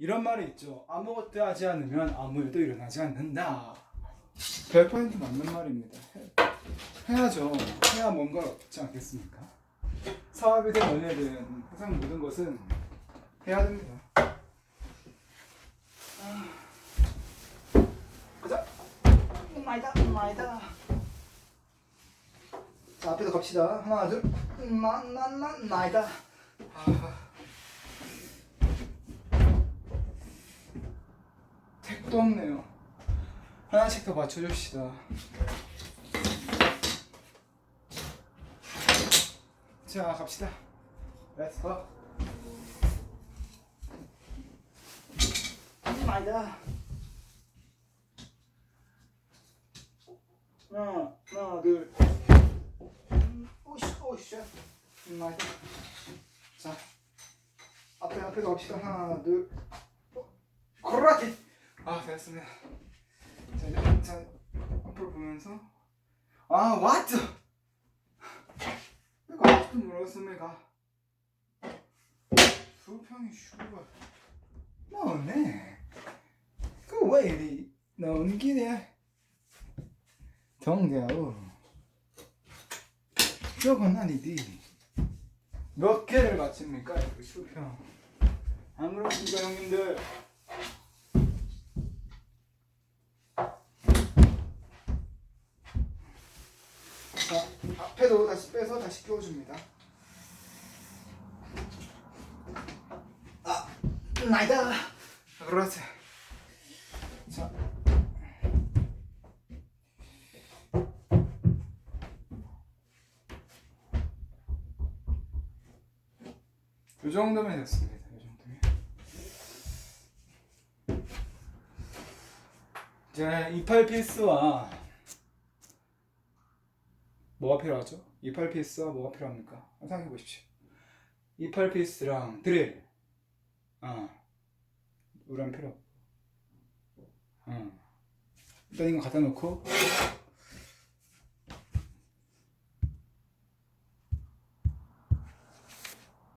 이런 말이 있죠. 아무것도 하지 않으면 아무 일도 일어나지 않는다. 100% 맞는 말입니다. 해, 해야죠. 해야 뭔가가 없지 않겠습니까? 사업이든 연애든 항상 모든 것은 해야 됩니다. 아. 가자. 마이다, 마이다. 자, 앞에서 갑시다. 하나, 둘, 마, 마, 마, 마이다. 아. 택도 없네요. 하나씩 더 맞춰줍시다. 자, 갑시다. Let's go. 마이다. 하나, 하나, 둘. 음, 오씨, 오씨. 마이다. 자, 앞에 앞에 갑시다. 하나, 둘. 코라티. 아, 됐습니다. 자, 자 앞으로 보면서 아, what? 내가 아직도 모르겠습니까? 수평이 슈가 뭐네? 그왜 이리 넘기네? 정대하고 저건 아니디 몇 개를 맞춥니까? 이 수평 안 그렇습니까 형님들? 자, 앞에도 다시 빼서 다시 끼워줍니다. 아, 나이다. 그렇지. 자. 이 정도면 됐습니다. 이 정도면. 이제 이팔 피스와 뭐가 필요하죠? 이팔 피스와 뭐가 필요합니까? 생각해 보십시오. 이팔 피스랑 드릴, 아, 우란 필요 없고, 어. 일단 이거 갖다 놓고